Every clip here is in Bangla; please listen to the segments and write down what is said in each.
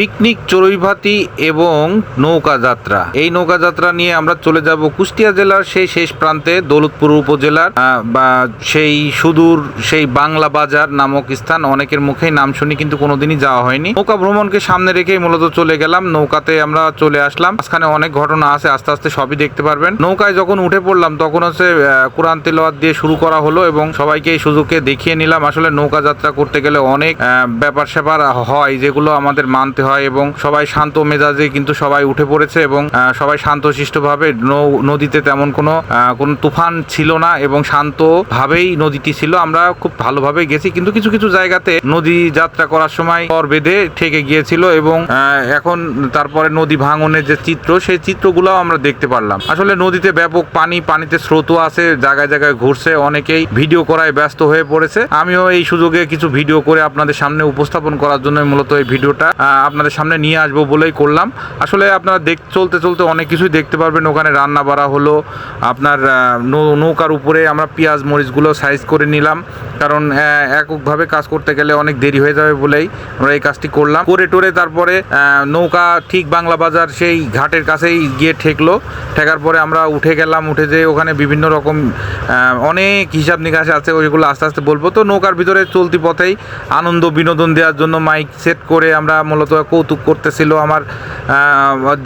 পিকনিক, চড়ুইভাতি এবং নৌকা যাত্রা এই নৌকা যাত্রা নিয়ে আমরা চলে যাব কুষ্টিয়া জেলার সেই শেষ প্রান্তে, দৌলতপুর উপজেলার বা সেই সুদূর সেই বাংলা বাজার নামক স্থান। অনেকের মুখেই নাম শুনি, কিন্তু কোনোদিনই যাওয়া হয়নি। নৌকা ভ্রমণকে সামনে রেখেই মূলত চলে গেলাম। নৌকাতে আমরা চলে আসলাম। মাঝখানে অনেক ঘটনা আছে, আস্তে আস্তে সবই দেখতে পারবেন। নৌকায় যখন উঠে পড়লাম, তখন হচ্ছে কোরআন তেলাওয়াত দিয়ে শুরু করা হলো এবং সবাইকে এই সুযোগকে দেখিয়ে নিলাম। আসলে নৌকা যাত্রা করতে গেলে অনেক ব্যাপার স্যাপার হয়, যেগুলো আমাদের মানতে হয় এবং সবাই শান্ত মেজাজে কিন্তু সবাই উঠে পড়েছে এবং সবাই শান্তশিষ্টভাবে নদীতে তেমন কোনো কোনো তুফান ছিল না এবং শান্তভাবেই নদীটি ছিল। আমরা খুব ভালোভাবে গেছি কিন্তু কিছু কিছু জায়গাতে নদী যাত্রা করার সময় পর বেঁধে ঠেকে গিয়েছিল এবং এখন তারপরে নদী ভাঙনের যে চিত্র সেই চিত্রগুলো আমরা দেখতে পারলাম। আসলে নদীতে ব্যাপক পানি পানিতে স্রোতও আছে জায়গায় জায়গায় ঘুরছে অনেকেই ভিডিও করায় ব্যস্ত হয়ে পড়েছে। আমিও এই সুযোগে কিছু ভিডিও করে আপনাদের সামনে উপস্থাপন করার জন্য মূলত এই ভিডিওটা আহ, আপনাদের সামনে নিয়ে আসব বলেই করলাম। আসলে আপনারা দেখ, চলতে চলতে অনেক কিছুই দেখতে পারবেন। ওখানে রান্না বাড়া হলো, আপনার নৌকার উপরে আমরা পেঁয়াজ, মরিচগুলো সাইজ করে নিলাম। কারণ এককভাবে কাজ করতে গেলে অনেক দেরি হয়ে যাবে বলেই আমরা এই কাজটি করলাম। করে টোরে তারপরে নৌকা ঠিক বাংলা বাজার সেই ঘাটের কাছেই গিয়ে ঠেকলো। ঠেকার পরে আমরা উঠে গেলাম, উঠে যে ওখানে বিভিন্ন রকম অনেক হিসাব নিকাশ আছে, ওইগুলো আস্তে আস্তে বলব। তো নৌকার ভিতরে চলতি পথেই আনন্দ, বিনোদন দেওয়ার জন্য মাইক সেট করে আমরা মূলত কৌতুক করতেছিল আমার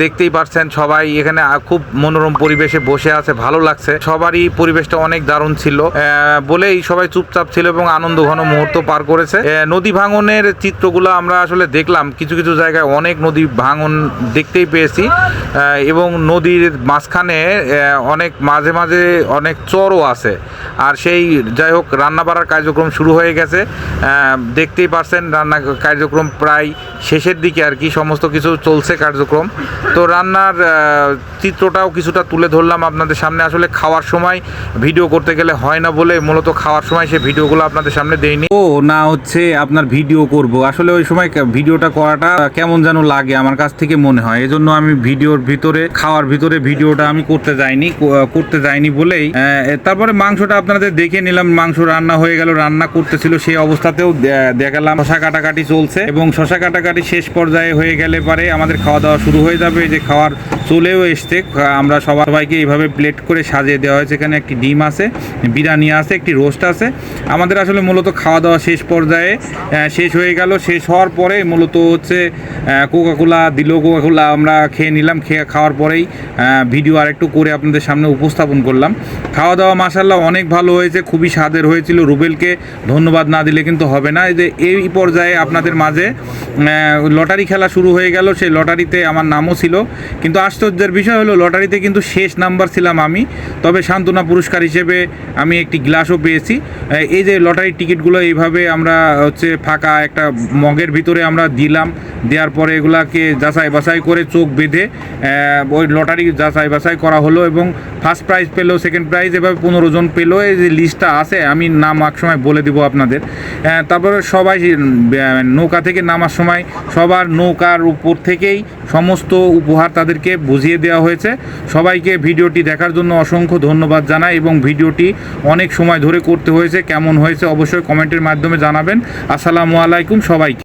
দেখতেই পারছেন সবাই এখানে খুব মনোরম পরিবেশে বসে আছে, ভালো লাগছে। সবারই পরিবেশটা অনেক দারুণ ছিল। বলেই সবাই চুপচাপ ছিল এবং আনন্দ ঘন মুহূর্ত পার করেছে। নদী ভাঙনের চিত্রগুলো আমরা আসলে দেখলাম। কিছু কিছু জায়গায় অনেক নদী ভাঙন দেখতেই পেয়েছি। এবং নদীর মাঝখানে অনেক মাঝে মাঝে অনেক চরও আছে। আর সেই যাই হোক রান্না বাড়ার কার্যক্রম শুরু হয়ে গেছে। দেখতেই পারছেন রান্না কার্যক্রম প্রায় শেষের দিকে আর কি সমস্ত কিছু চলছে কার্যক্রম। তো রান্নার চিত্রটাও কিছুটা তুলে ধরলাম আপনাদের সামনে। আসলে খাওয়ার সময় ভিডিও করতে গেলে হয় না বলে মূলত খাওয়ার সময় সে ভিডিওগুলো আপনাদের সামনে দেইনি। ও, না, হচ্ছে আপনার ভিডিও করব। আসলে ওই সময় ভিডিওটা করাটা কেমন যেন লাগে আমার কাছ থেকে মনে হয়। এজন্য আমি ভিডিওর ভিতরে, খাওয়ার ভিতরে ভিডিওটা আমি করতে যাইনি করতে যাইনি বলেই তারপরে মাংসটা আপনাদের দেখে নিলাম। মাংস রান্না হয়ে গেল, রান্না করতেছিল সেই অবস্থাতেও দেখালাম। শশা কাটাকাটি চলছে এবং শশা কাটাকাটি শেষ পর্যায়ে হয়ে গেলে পরে আমাদের খাওয়া দাওয়া শুরু হয়ে যাবে। যে খাওয়ার চলেও এসছে। আমরা সবার সবাইকে এইভাবে প্লেট করে সাজিয়ে দেওয়া হয়েছে। এখানে একটি ডিম আছে, বিরিয়ানি আছে, একটি রোস্ট আছে। আমাদের আসলে মূলত খাওয়া দাওয়া শেষ পর্যায়ে শেষ হয়ে গেল। শেষ হওয়ার পরে মূলত হচ্ছে কোকাকোলা দিল। কোকাকোলা আমরা খেয়ে নিলাম, খেয়ে খাওয়ার পরেই ভিডিও আরেকটু করে আপনাদের সামনে উপস্থাপন করলাম। খাওয়া দাওয়া মাসাল্লাহ অনেক ভালো হয়েছে, খুবই স্বাদের হয়েছিল। রুবেলকে ধন্যবাদ না দিলে কিন্তু হবে না। যে এই পর্যায়ে আপনাদের মাঝে লটারি খেলা শুরু হয়ে গেল, সেই লটারিতে আমার নামও ছিল। কিন্তু আশ্চর্যের বিষয় হলো, লটারিতে কিন্তু শেষ নাম্বার ছিলাম আমি। তবে সান্ত্বনা পুরস্কার হিসেবে আমি একটি গ্লাসও পেয়েছি। এই যে লটারির টিকিটগুলো এইভাবে আমরা হচ্ছে ফাঁকা একটা মগের ভিতরে আমরা দিলাম, দেওয়ার পরে এগুলাকে যাচাই বাছাই করে চোখ বেঁধে ওই লটারি যাচাই বাছাই করা হলো এবং ফার্স্ট প্রাইজ পেল সেকেন্ড প্রাইজ এভাবে পনেরো জন পেল। এই যে লিস্টটা আছে, আমি নাম এক সময় বলে দিব আপনাদের। তারপরে সবাই নৌকা থেকে নামার সময় সবার নৌকার উপর থেকেই সমস্ত উপহার তাদেরকে বুঝিয়ে দেওয়া হয়েছে। সবাইকে ভিডিওটি দেখার জন্য অসংখ্য ধন্যবাদ জানাই এবং ভিডিওটি অনেক সময় ধরে করতে হয়েছে। কেমন হয়েছে অবশ্যই কমেন্টের মাধ্যমে জানাবেন। আসসালামু আলাইকুম সবাইকে।